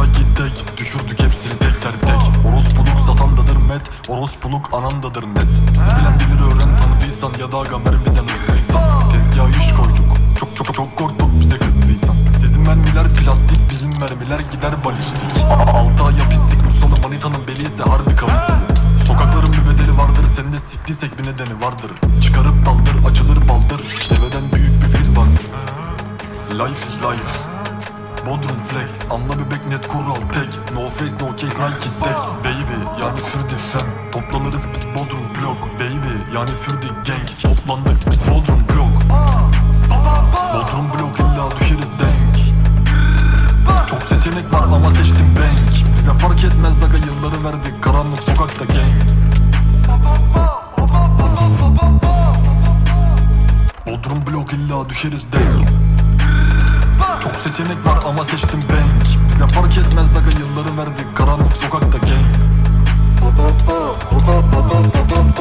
Nakitte git düşürdük hepsini tekrar tek Orospuluk satandadır met Orospuluk anamdadır net. Bizi bilen bilir öğren tanıdıysan ya da aga mermiden hızlıysan. Tezgaha iş koyduk çok çok çok korktuk bize kızdıysan. Sizin mermiler plastik bizim mermiler gider Bodrum flex Anla bebek net kural tek. No face no case Nike tek Baby yani Fürdi fem Toplanırız biz Bodrum blok. Baby yani Fürdi gang. Toplandık biz Bodrum blok. Bodrum blok illa düşeriz denk. Çok seçenek var ama seçtim bank. Bize fark etmez aga yılları verdik. Karanlık sokakta gang. Bodrum blok illa düşeriz denk çok seçenek var ama seçtim bank. Bize fark etmez aga yılları verdik Karanlık sokakta gang.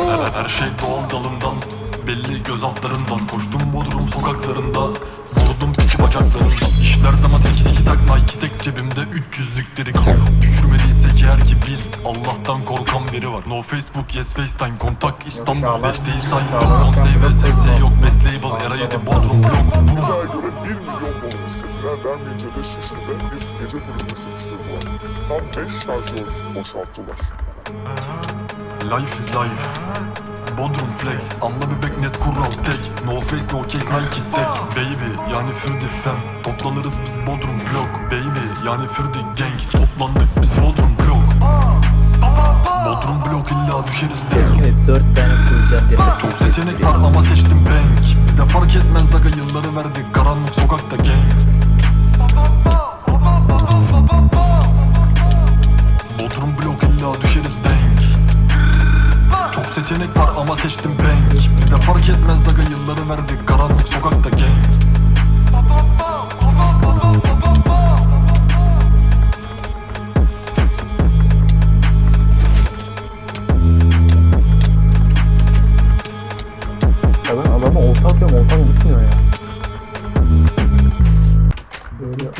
Her, her şey doğal dalından Belli göz altlarından. Koştum Bodrum sokaklarında Vurdum piki bacaklarından. İşler zaman tek iki tak Nike tek cebimde. 300'lük kal Düşürmediysek eğer ki bil. Allah'tan korkan biri var. No Facebook yes FaceTime. Kontak İstanbul Desteği sayın Top konsey ve SS yok Best istediler. Vermeyince de şişede bir gece kulübüne sıkıştırdılar. Tam 5 şarjör boşalttılar. Life is life. Bodrum flex. Anla bebek net kural tek. No face no case Nike tek. Baby yani Fürdi fem Toplanırız biz Bodrum blok. Baby yani Fürdi gang. Toplandık biz Bodrum blok. Bodrum blok illa düşeriz denk Evet dört tane koyacağım diye. Çok seçenek var ama seçtim bank Bize fark etmez aga yılları verdik. Karanlık sokakta gang Bodrum blok düşeriz denk Çok seçenek var ama seçtim bank. Bize fark etmez aga yılları verdik Karanlık sokakta gang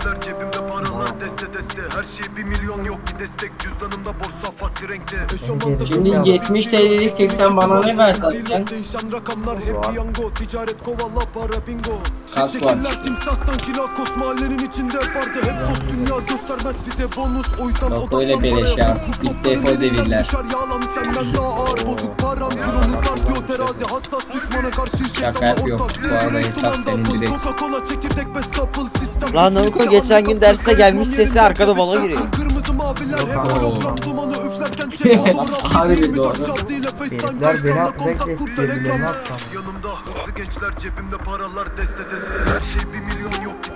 gençler cebimde paralar deste deste. Her şey bir milyon yok ki destek. Cüzdanımda borsa farklı renkte. Eşofmanda Şimdi kıvrak, 70 TL'lik tek sen bana ne versen Değişen rakamlar hep piyango. Ticaret kovala para bingo. Var. şekiller timsah sanki lakos. Mahallenin içinde vardı hep dost. Dünya göstermez bize bonus. O yüzden Bak odaklan öyle beleş ya. Bitti defol elinden devirler. düşer Yağlan senden daha ağır. Bozuk param Kilonu tartıyor terazi. Hassas düşmana karşı Şaka yapıyor. Bu arada hesap senin direkt. Coca-Cola çekirdek bez kapıl sistem Lan silah, geçen gün derste gelmiş sesi arkada bala giriyor. Kırmızı maviler hep Yok, hologram dumanı üflerken çek fotoğraf Harbi Yirmi dört doğru. Herifler beni atacak birbirlerini telegram atsam. Yanımda hızlı gençler cebimde paralar deste deste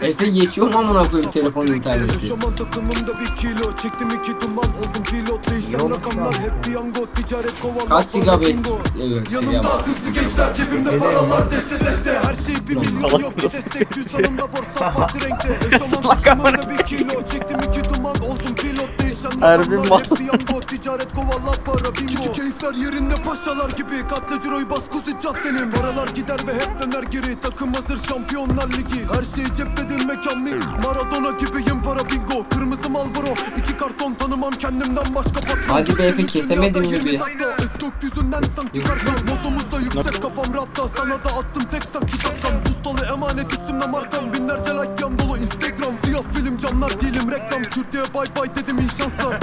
Efe geçiyor mu amına koyayım telefon interneti? Yaşaman takımımda bir kilo Çektim iki duman oldum pilot Değişen rakamlar hep piyango Ticaret kovala Kaç bingo. Evet, Yanımda hızlı gençler cebimde paralar deste deste. Her şey bir milyon yok ki destek. Cüzdanımda borsa farklı renkte. Yaşaman takımımda bir kilo. Çektim iki duman oldum pilot Rakamlar mal. Ticaret kovala para bingo Kiki keyifler yerinde paşalar gibi. Katle ciroyu bas kuzu caddenim Paralar gider ve hep döner geri. Takım hazır şampiyonlar ligi. Her şey cepledim mekan mi Maradona gibiyim para bingo. Kırmızı Marlboro. İki karton tanımam kendimden başka patron Hadi be Efe, Dünyada kesemedin mi 20 bir? dakika, Es gökyüzünden sanki kartal Modumuzda yüksek kafam rafta. Sana da attım tek sanki şapkan Sustalı emanet üstümde markam. Binlerce like Camlar değilim reklam diye bay bay dedim iyi şanslar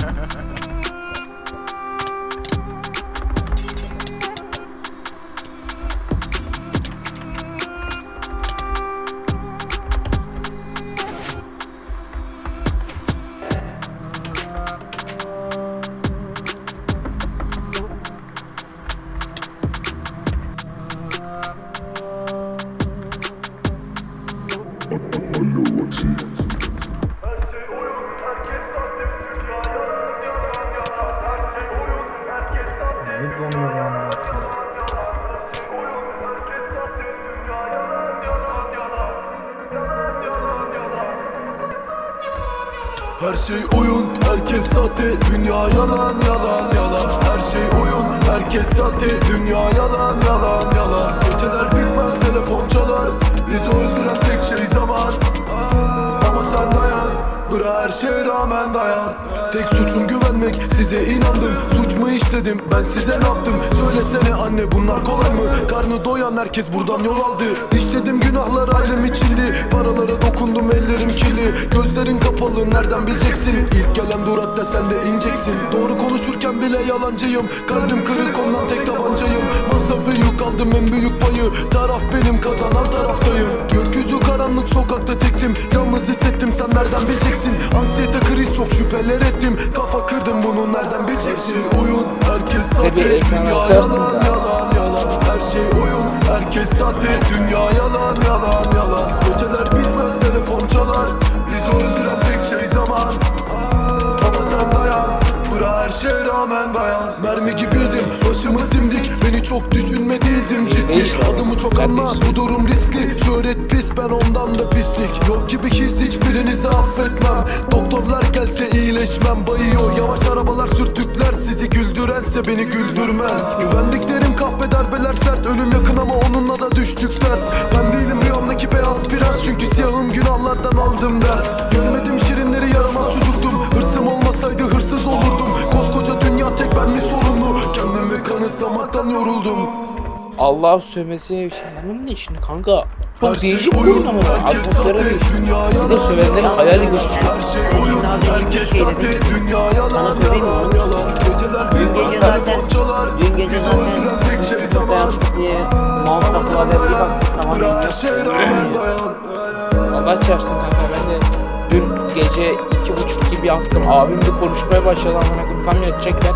Alo Ati. Donuyor yani? Her şey oyun, herkes sahte Dünya yalan, yalan, yalan. Her şey oyun, herkes sahte Dünya yalan, yalan, yalan. Geceler bitmez, telefon çalar. Bizi öldüren tek şey zaman. Ama sen dayan Bırak her şeye rağmen dayan. Tek suçum güvenmek size inandım. Suç mu işledim? Ben size ne yaptım? Söylesene anne bunlar kolay mı? Karnı doyan herkes buradan yol aldı. İşledim günahlar ailem içindi. Paralara dokundum ellerim kirli. Gözlerin kapalı nereden bileceksin? İlk gelen durakta sen de ineceksin. Doğru konuşurken bile yalancıyım. Kalbim kırık ondan tek tabancayım. Masa büyük aldım en büyük payı. Taraf benim kazanan taraftayım. Gökyüzü karanlık sokakta tektim. Yalnız hissettim sen nereden bileceksin? Anksiyete kriz çok şüpheler ettim. Kafa kırdım bunu nereden bileceksin Oyun. Herkes sahte Dünya yalan yalan yalan. Her şey oyun. Herkes sahte Dünya yalan yalan yalan. Geceler bitmez telefon çalar. Bizi öldüren tek şey zaman. Ama sen dayan Bırak her şeye rağmen dayan Mermi gibiydim başımız dimdik. Beni çok düşünme değildim ciddi. Adımı çok anma bu durum riskli. Şöhret pis ben ondan da pislik. Yok gibi his hiçbirinizi affetmem. Doktorlar gelse iyileşmem. Bayıyor yavaş arabalar güldürense beni güldürmez. Güvendiklerim kahpe darbeler sert. Ölüm yakın ama onunla da düştük ders Ben değilim rüyamdaki beyaz prens. Çünkü siyahım günahlardan aldım ders. Görmedim şirinleri yaramaz çocuktum. Hırsım olmasaydı hırsız olurdum. Koskoca dünya tek ben mi sorumlu? Kendimi kanıtlamaktan yoruldum. Allah sövmesi şeylerin de şimdi kanka. Her Çok şey değişik bir oyun, ama atmosfere değişik. Bir de sövenlerin hayali göçücü. Her şey oyun, herkes sahte, dünya yalan, yalan, yalan Geceler bitmez, gece zaten- dün gece zaten tek şey zaman diye Mount Haber'e bir bak tamam Allah çarpsın kanka ben de dün gece iki buçuk gibi yattım. Abim de konuşmaya başladı amına tam yatacakken.